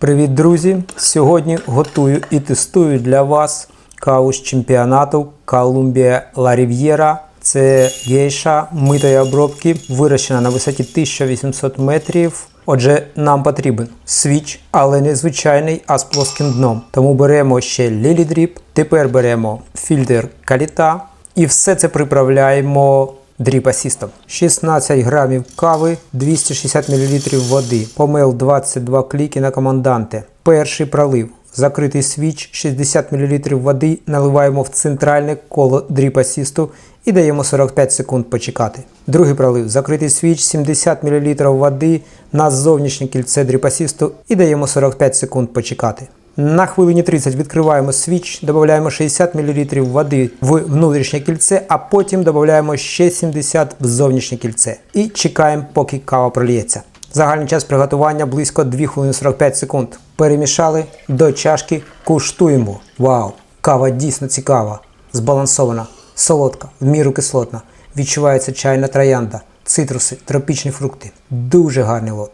Привіт, друзі! Сьогодні готую і тестую для вас каву з чемпіонату Колумбія Ла Рів'єра. Це гейша митої обробки, вирощена на висоті 1800 метрів. Отже, нам потрібен свіч, але не звичайний, а з плоским дном. Тому беремо ще Лілі Дріп. Тепер беремо фільтр каліта і все це приправляємо дріп асістом. 16 грамів кави, 260 мл води, помил 22 кліки на команданте. Перший пролив. Закритий свіч, 60 мл води наливаємо в центральне коло дріп асісту і даємо 45 секунд почекати. Другий пролив. Закритий свіч, 70 мл води на зовнішнє кільце дріп асісту і даємо 45 секунд почекати. На хвилині 30 відкриваємо свіч, додаємо 60 мл води в внутрішнє кільце, а потім додаємо ще 70 в зовнішнє кільце. І чекаємо, поки кава проліється. Загальний час приготування близько 2 хвилини 45 секунд. Перемішали до чашки, куштуємо. Вау! Кава дійсно цікава, збалансована, солодка, в міру кислотна. Відчувається чайна троянда, цитруси, тропічні фрукти. Дуже гарний лот.